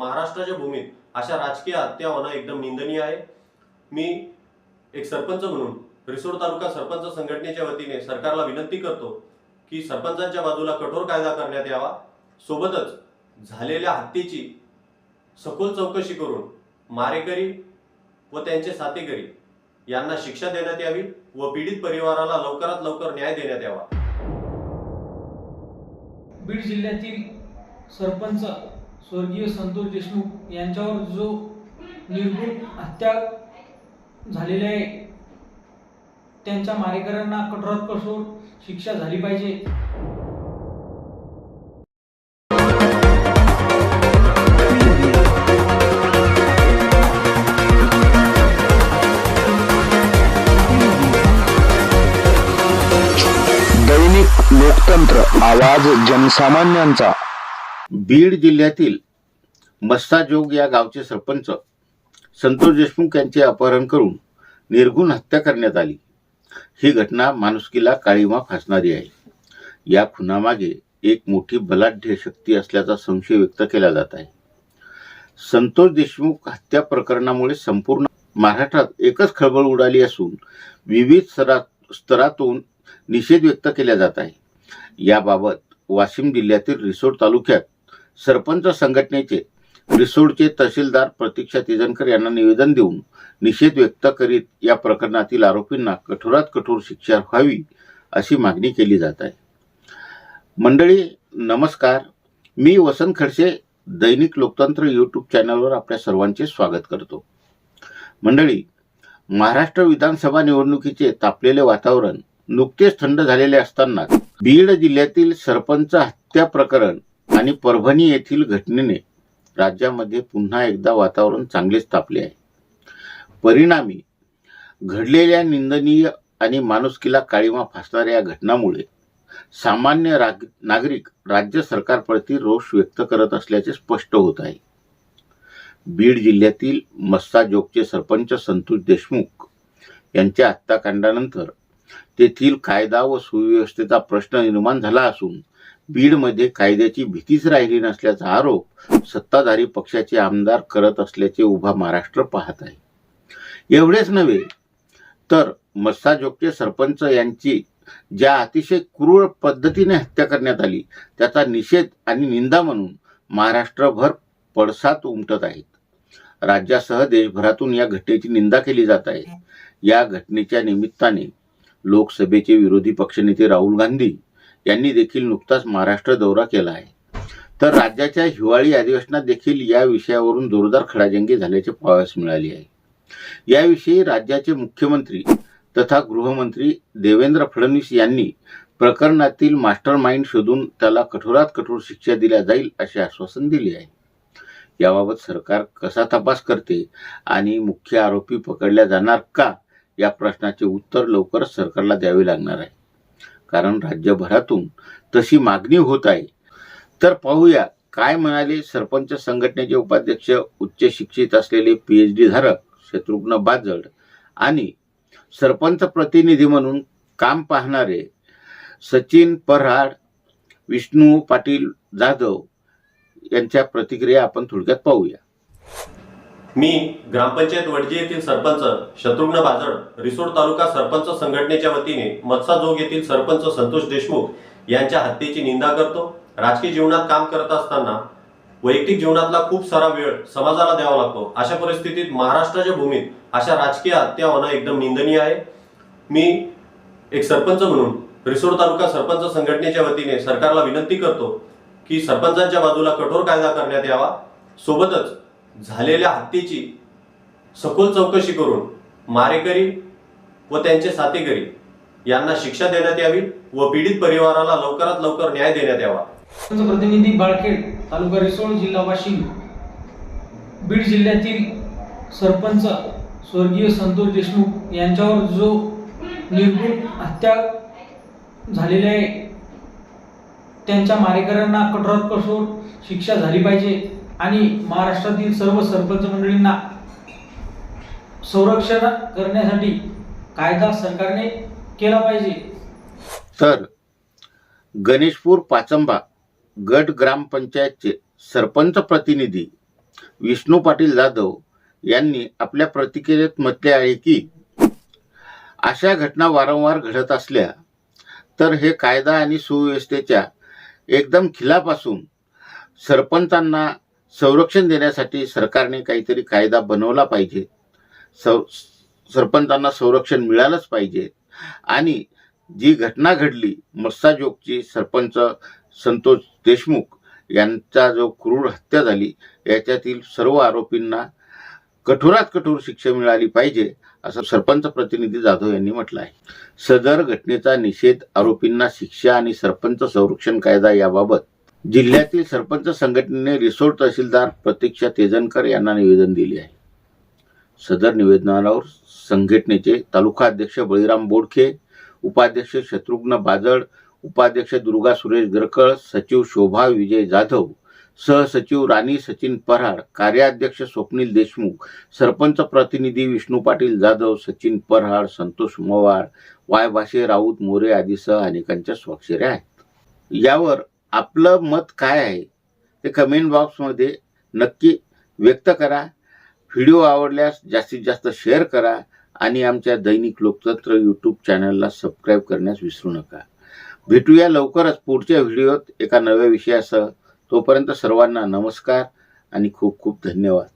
महाराष्ट्राच्या भूमीत अशा राजकीय हत्या होणं एकदम निंदनीय आहे. मी एक सरपंच म्हणून रिसोड तालुका सरपंच संघटनेच्या वतीने सरकारला विनंती करतो की सरपंचांच्या बाजूला कठोर कायदा करण्यात यावा. सोबतच झालेल्या हत्येची सखोल चौकशी करून मारेकरी व त्यांचे साथीकरी यांना शिक्षा देण्यात यावी व पीडित परिवाराला लवकरात लवकर न्याय देण्यात यावा. बीड जिल्ह्यातील सरपंच स्वर्गीय संतोष देशमुख यांच्यावर जो निर्गुण हत्या झालेली आहे त्यांच्या मारेकऱ्यांना कठोरात कठोर शिक्षा झाली पाहिजे. दैनिक लोकतंत्र आवाज जनसामान्यांचा. बीड जिल्ह्यातील मस्साजोग या गावचे सरपंच संतोष देशमुख यांचे अपहरण करून निर्गुण हत्या करण्यात आली. ही घटना माणुसकीला काळीमा फासणारी आहे. या खुनामागे एक मोठी बलाढ्य शक्ती असल्याचा संशय व्यक्त केला जात आहे. संतोष देशमुख हत्या प्रकरणामुळे संपूर्ण महाराष्ट्रात एकच खळबळ उडाली असून विविध स्तरा स्तरातून निषेध व्यक्त केला जात आहे. याबाबत वाशिम जिल्ह्यातील रिसोड तालुक्यात सरपंच संघटनेचे रिसोडचे तहसीलदार प्रतीक्षा तिजनकर यांना निवेदन देऊन निषेध व्यक्त करीत या प्रकरणातील आरोपींना कठोरात कठोर शिक्षा व्हावी अशी मागणी केली जात आहे. मंडळी नमस्कार. मी वसंत खडसे दैनिक लोकतंत्र यूट्यूब चॅनलवर आपल्या सर्वांचे स्वागत करतो. मंडळी महाराष्ट्र विधानसभा निवडणुकीचे तापलेले वातावरण नुकतेच थंड झालेले असताना बीड जिल्ह्यातील सरपंच हत्या प्रकरण आणि परभणी येथील घटनेने राज्यामध्ये पुन्हा एकदा वातावरण चांगलेच तापले आहे. परिणामी घडलेल्या निंदनीय आणि माणुसकीला काळीमा फासणाऱ्या या घटनामुळे सामान्य राग नागरिक राज्य सरकारप्रती रोष व्यक्त करत असल्याचे स्पष्ट होत आहे. बीड जिल्ह्यातील मस्साजोगचे सरपंच संतोष देशमुख यांच्या हत्याकांडानंतर तेथील कायदा व सुव्यवस्थेचा प्रश्न निर्माण झाला असून बीडमध्ये कायद्याची भीतीच राहिली नसल्याचा आरोप सत्ताधारी पक्षाचे आमदार करत असल्याचे उभा महाराष्ट्र पाहत आहे. एवढेच नव्हे तर मस्साजोगचे सरपंच यांची ज्या अतिशय क्रूर पद्धतीने हत्या करण्यात आली त्याचा निषेध आणि निंदा म्हणून महाराष्ट्रभर पडसाद उमटत आहेत. राज्यासह देशभरातून या घटनेची निंदा केली जात आहे. या घटनेच्या निमित्ताने लोकसभेचे विरोधी पक्षनेते राहुल गांधी यांनी देखील नुकताच महाराष्ट्र दौरा केला आहे. तर राज्याच्या हिवाळी अधिवेशनात देखील या विषयावरून जोरदार खडाजंगी झाल्याचे पाहावयास मिळाली आहे. याविषयी राज्याचे मुख्यमंत्री तथा गृहमंत्री देवेंद्र फडणवीस यांनी प्रकरणातील मास्टर माइंड शोधून त्याला कठोरात कठोर शिक्षा दिल्या जाईल असे आश्वासन दिले आहे. याबाबत सरकार कसा तपास करते आणि मुख्य आरोपी पकडल्या जाणार का या प्रश्नाचे उत्तर लवकरच सरकारला द्यावे लागणार आहे. कारण राज्यभरातून तशी मागणी होत आहे. तर पाहूया काय म्हणाले सरपंच संघटनेचे उपाध्यक्ष उच्च शिक्षित असलेले पीएच डी धारक शत्रुघ्न बाजड आणि सरपंच प्रतिनिधी म्हणून काम पाहणारे सचिन पराड विष्णू पाटील जाधव यांच्या प्रतिक्रिया आपण थोडक्यात पाहूया. मी ग्रामपंचायत वडजे येथील सरपंच शत्रुघ्न बाजड रिसोड तालुका सरपंच संघटनेच्या वतीने मत्साजोग येथील सरपंच संतोष देशमुख यांच्या हत्येची निंदा करतो. राजकीय जीवनात काम करत असताना वैयक्तिक जीवनातला खूप सारा वेळ समाजाला द्यावा लागतो. अशा परिस्थितीत महाराष्ट्राच्या भूमीत अशा राजकीय हत्या होणं एकदम निंदनीय आहे. मी एक सरपंच म्हणून रिसोड तालुका सरपंच संघटनेच्या वतीने सरकारला विनंती करतो की सरपंचांच्या बाजूला कठोर कायदा करण्यात यावा. सोबतच झालेल्या हत्येची सखोल चौकशी करून मारेकरी व त्यांचे साथीकरी यांना शिक्षा देण्यात यावी व पीडित परिवाराला लवकरात लवकर न्याय देण्यात यावा. प्रतिनिधी बाळखेड तालुका रिसोड जिल्हा वाशिम. बीड जिल्ह्यातील सरपंच स्वर्गीय संतोष देशमुख यांच्यावर जो निर्गुण हत्या झालेली आहे त्यांच्या मारेकऱ्यांना कठोरात कठोर शिक्षा झाली पाहिजे. आणि महाराष्ट्रातील सर्व सरपंच मंडळींना संरक्षण करण्यासाठी कायदा सरकारने केला पाहिजे. तर गणेशपूर पाचंबा गट ग्रामपंचायतचे सरपंच प्रतिनिधी विष्णू पाटील जाधव यांनी आपल्या प्रतिक्रियेत म्हटले आहे की अशा घटना वारंवार घडत असल्या तर हे कायदा आणि सुव्यवस्थेच्या एकदम खिलापासून सरपंचांना संरक्षण देण्यासाठी सरकारने काहीतरी कायदा बनवला पाहिजे. सं सरपंचांना संरक्षण मिळालंच पाहिजे. आणि जी घटना घडली मस्साजोगची सरपंच संतोष देशमुख यांचा जो क्रूर हत्या झाली याच्यातील सर्व आरोपींना कठोरात कठोर शिक्षा मिळाली पाहिजे असं सरपंच प्रतिनिधी जाधव यांनी म्हटलं आहे. सदर घटनेचा निषेध आरोपींना शिक्षा आणि सरपंच संरक्षण कायदा याबाबत जिल्ह्यातील सरपंच संघटनेने रिसोर्ट तहसीलदार प्रतीक्षा तेजनकर यांना निवेदन दिले आहे. सदर निवेदनावर संघटनेचे तालुका अध्यक्ष बळीराम बोडखे उपाध्यक्ष शत्रुघ्न बाजड उपाध्यक्ष दुर्गा सुरेश गरकळ सचिव शोभा विजय जाधव सहसचिव राणी सचिन पराड कार्याध्यक्ष स्वप्नील देशमुख सरपंच प्रतिनिधी विष्णू पाटील जाधव सचिन पराड संतोष मवाळ वाय भाषे राऊत मोरे आदीसह अनेकांच्या स्वाक्षऱ्या आहेत. यावर आपलं मत काय आहे ते कमेंट बॉक्समध्ये नक्की व्यक्त करा. व्हिडिओ आवडल्यास जास्तीत जास्त शेअर करा आणि आमच्या दैनिक लोकतंत्र यूट्यूब चॅनलला सबस्क्राईब करण्यास विसरू नका. भेटूया लवकरच पुढच्या व्हिडिओत एका नव्या विषयासह. तोपर्यंत सर्वांना नमस्कार आणि खूप खूप धन्यवाद.